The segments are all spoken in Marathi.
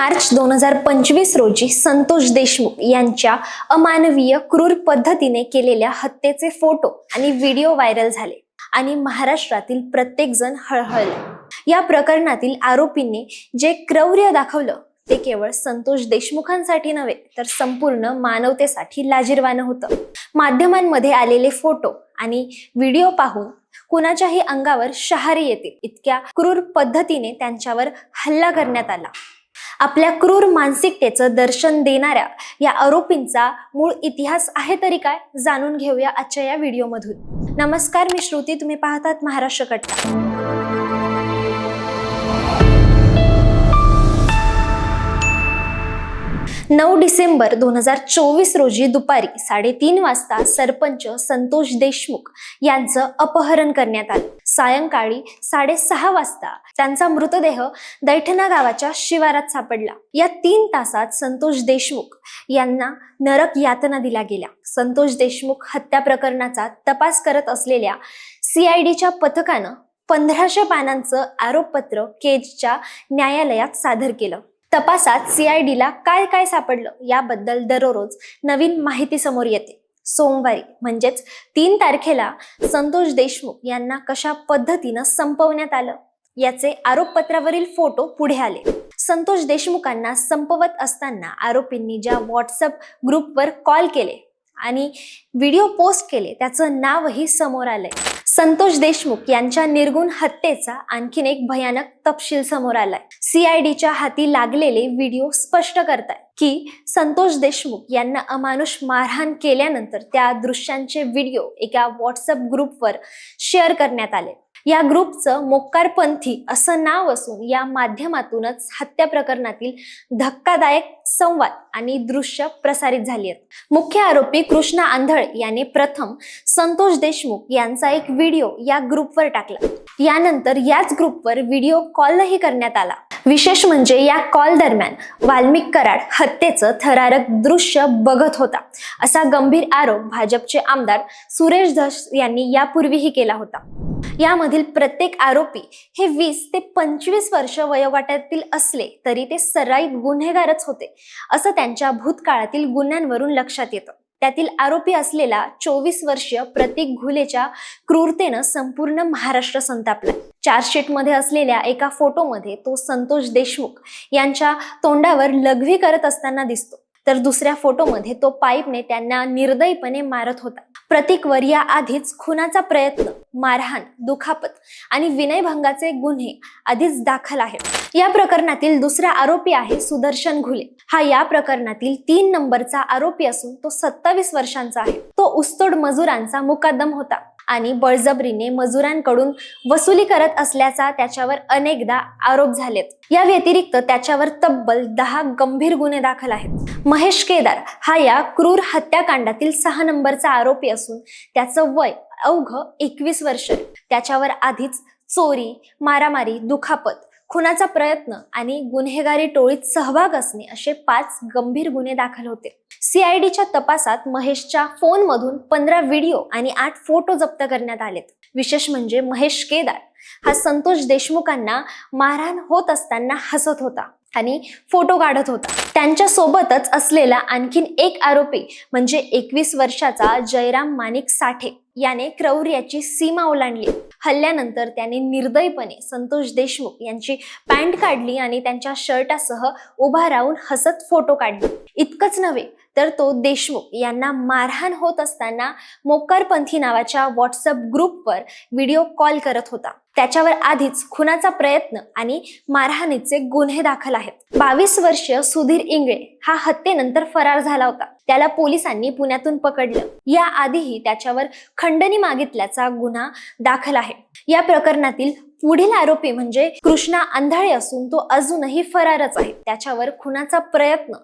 मार्च दोन हजार पंचवीस रोजी संतोष देशमुख यांच्या अमानवीय क्रूर पद्धतीने केलेल्या हत्येचे फोटो आणि व्हिडिओ व्हायरल झाले आणि महाराष्ट्रातील प्रत्येक जण हळहळले. या प्रकरणातील आरोपींनी जे क्रौर्य दाखवलं ते केवळ संतोष देशमुखांसाठी नव्हे तर संपूर्ण मानवतेसाठी लाजीरवानं होतं. माध्यमांमध्ये आलेले फोटो आणि व्हिडिओ पाहून कुणाच्याही अंगावर शहारी येतील इतक्या क्रूर पद्धतीने त्यांच्यावर हल्ला करण्यात आला. आपल्या क्रूर मानसिकतेचं दर्शन देणाऱ्या या आरोपींचा मूळ इतिहास आहे तरी काय जाणून घेऊया आजच्या या व्हिडिओमधून. नमस्कार मी श्रुती. तुम्ही पाहतात महाराष्ट्र कट्टा. नऊ डिसेंबर दोन हजार चोवीस रोजी दुपारी साडेतीन वाजता सरपंच संतोष देशमुख यांचं अपहरण करण्यात आलं. सायंकाळी साडेसहा वाजता त्यांचा मृतदेह दैठणा गावाच्या शिवारात सापडला. या तीन तासात संतोष देशमुख यांना नरक यातना दिल्या गेल्या. संतोष देशमुख हत्या प्रकरणाचा तपास करत असलेल्या सीआयडीच्या पथकानं पंधराशे पानांचं आरोपपत्र केजच्या न्यायालयात सादर केलं. तपासात सीआयडीला काय काय सापडलं याबद्दल दररोज नवीन माहिती समोर येते. सोमवारी म्हणजेच तीन तारखेला संतोष देशमुख यांना कशा पद्धतीनं संपवण्यात आलं? याचे आरोपपत्रावरील फोटो पुढे आले. संतोष देशमुखांना संपवत असताना आरोपींनी ज्या व्हॉट्सअप ग्रुपवर कॉल केले आणि व्हिडिओ पोस्ट केले त्याचं नावही समोर आलंय. संतोष देशमुख यांच्या निर्गुण हत्येचा आणखीन एक भयानक तपशील समोर आलाय. सीआयडीच्या हाती लागलेले व्हिडिओ स्पष्ट करताय की संतोष देशमुख यांना अमानुष मारहाण केल्यानंतर त्या दृश्यांचे व्हिडिओ एका व्हॉट्सअप ग्रुपवर शेअर करण्यात आले. या ग्रुपचं मोक्कारपंथी असं नाव असून या माध्यमातूनच हत्या प्रकरणातील धक्कादायक संवाद आणि दृश्य प्रसारित झाली आहेत. मुख्य आरोपी कृष्णा आंधळ याने प्रथम संतोष देशमुख यांचा एक व्हिडिओ या ग्रुपवर टाकला. यानंतर याच ग्रुपवर व्हिडिओ कॉलही करण्यात आला. विशेष म्हणजे या कॉल दरम्यान वाल्मिक कराड हत्येचं थरारक दृश्य बघत होता. असा गंभीर आरोप भाजपचे आमदार सुरेश धस यांनी यापूर्वीही केला होता. यामधील प्रत्येक आरोपी हे वीस ते पंचवीस वर्ष वयोगटातील असले तरी ते सराईत गुन्हेगारच होते असं त्यांच्या भूतकाळातील गुन्ह्यांवरून लक्षात येतं. त्यातील आरोपी असलेला चोवीस वर्षीय प्रतीक घुलेच्या क्रूरतेनं संपूर्ण महाराष्ट्र संतापला चार्जशीटमध्ये असलेल्या एका फोटोमध्ये तो संतोष देशमुख यांच्या तोंडावर लघवी करत असताना दिसतो. तर दुसऱ्या फोटोमध्ये तो पाईपने त्यांना निर्दयीपणे मारत होता. प्रतीकवर या आधीच खुनाचा प्रयत्न मारहाण दुखापत आणि विनयभंगाचे गुन्हे आधीच दाखल आहेत. या प्रकरणातील दुसरा आरोपी आहे सुदर्शन घुले. हा या प्रकरणातील तीन नंबरचा आरोपी असून तो सत्तावीस वर्षांचा आहे. तो उस्तोड मजुरांचा मुकादम होता. आणि बळजबरीने मजुरांकडून वसुली करत असल्याचा त्याच्यावर अनेकदा आरोप झालेत. या व्यतिरिक्त त्याच्यावर तब्बल दहा गंभीर गुन्हे दाखल आहेत. महेश केदार हा या क्रूर हत्याकांडातील सहा नंबरचा आरोपी असून त्याचं वय अवघ एकवीस वर्ष त्याच्यावर आधीच चोरी मारामारी दुखापत खुनाचा प्रयत्न आणि गुन्हेगारी टोळीत सहभाग असणे असे पाच गंभीर गुन्हे दाखल होते. सीआयडीच्या तपासात महेशच्या फोनमधून पंधरा व्हिडिओ आणि आठ फोटो जप्त करण्यात आलेत. विशेष म्हणजे महेश केदार हा संतोष देशमुखांना मारहाण होत असताना हसत होता आणि फोटो काढत होता. त्यांच्या सोबतच असलेला आणखीन एक आरोपी म्हणजे एकवीस वर्षाचा जयराम माणिक साठे याने क्रौर्याची सीमा ओलांडली. हल्ल्यानंतर त्याने निर्दयपणे संतोष देशमुख यांची पॅन्ट काढली आणि त्यांच्या शर्टासह उभा राहून हसत फोटो काढले. इतकंच नव्हे तर तो देशमुख यांना मारहाण होत असताना मोकरपंथी नावाच्या व्हॉट्सअप ग्रुपवर व्हिडिओ कॉल करत होता. त्याच्यावर आधीच खुनाचा प्रयत्न आणि मारहाणीचे गुन्हे दाखल आहेत. बावीस वर्षीय सुधीर इंगळे हा हत्येनंतर फरार झाला होता. त्याला पोलिसांनी पुण्यातून पकडलं. या आधीही त्याच्यावर खंडणी मागितल्याचा गुन्हा दाखल आहे. या प्रकरणातील पुढील आरोपी म्हणजे कृष्णा आंधळे असून तो अजूनही फरारच आहे. त्याच्यावर खुनाचा प्रयत्न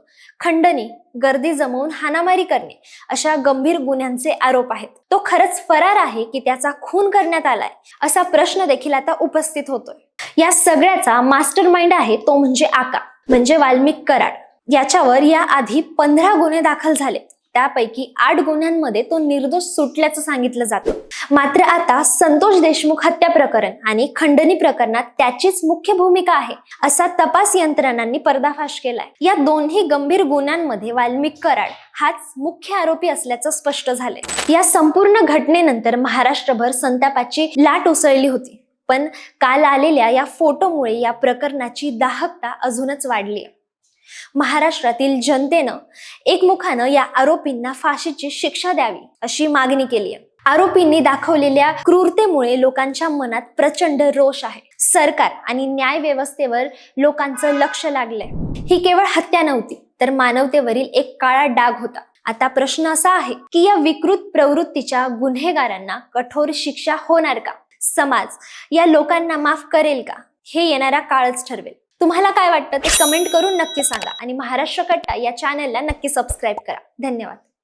खंडणी गर्दी जमवून हाणामारी करणे अशा गंभीर गुन्ह्यांचे आरोप आहेत. तो खरंच फरार आहे की त्याचा खून करण्यात आलाय असा प्रश्न देखील आता उपस्थित होतोय. या सगळ्याचा मास्टर माइंड आहे तो म्हणजे आका म्हणजे वाल्मिक कराड. याच्यावर या आधी पंधरा गुन्हे दाखल झाले. त्यापैकी आठ गुन्ह्यांमध्ये तो निर्दोष सुटल्याचं सांगितलं जातं. मात्र आता संतोष देशमुख हत्या प्रकरण आणि खंडणी प्रकरणात त्याचीच मुख्य भूमिका आहे असा तपास यंत्रणांनी पर्दाफाश केलाय. या दोन्ही गंभीर गुन्ह्यांमध्ये वाल्मिक कराड हाच मुख्य आरोपी असल्याचं स्पष्ट झालंय. या संपूर्ण घटनेनंतर महाराष्ट्रभर संतापाची लाट उसळली होती. पण काल आलेल्या या फोटोमुळे या प्रकरणाची दाहकता अजूनच वाढली आहे महाराष्ट्रातील जनतेनं एकमुखानं या आरोपींना फाशीची शिक्षा द्यावी अशी मागणी केली आहे. आरोपींनी दाखवलेल्या क्रूरतेमुळे लोकांच्या मनात प्रचंड रोष आहे. सरकार आणि न्याय व्यवस्थेवर लोकांचं लक्ष लागलंय. ही केवळ हत्या नव्हती तर मानवतेवरील एक काळा डाग होता. आता प्रश्न असा आहे की या विकृत प्रवृत्तीच्या गुन्हेगारांना कठोर शिक्षा होणार का? समाज या लोकांना माफ करेल का? हे येणारा काळच ठरवेल. तुम्हाला काय वाटतं ते कमेंट करून नक्की सांगा. आणि महाराष्ट्र कट्टा या चॅनलला नक्की सबस्क्राईब करा. धन्यवाद.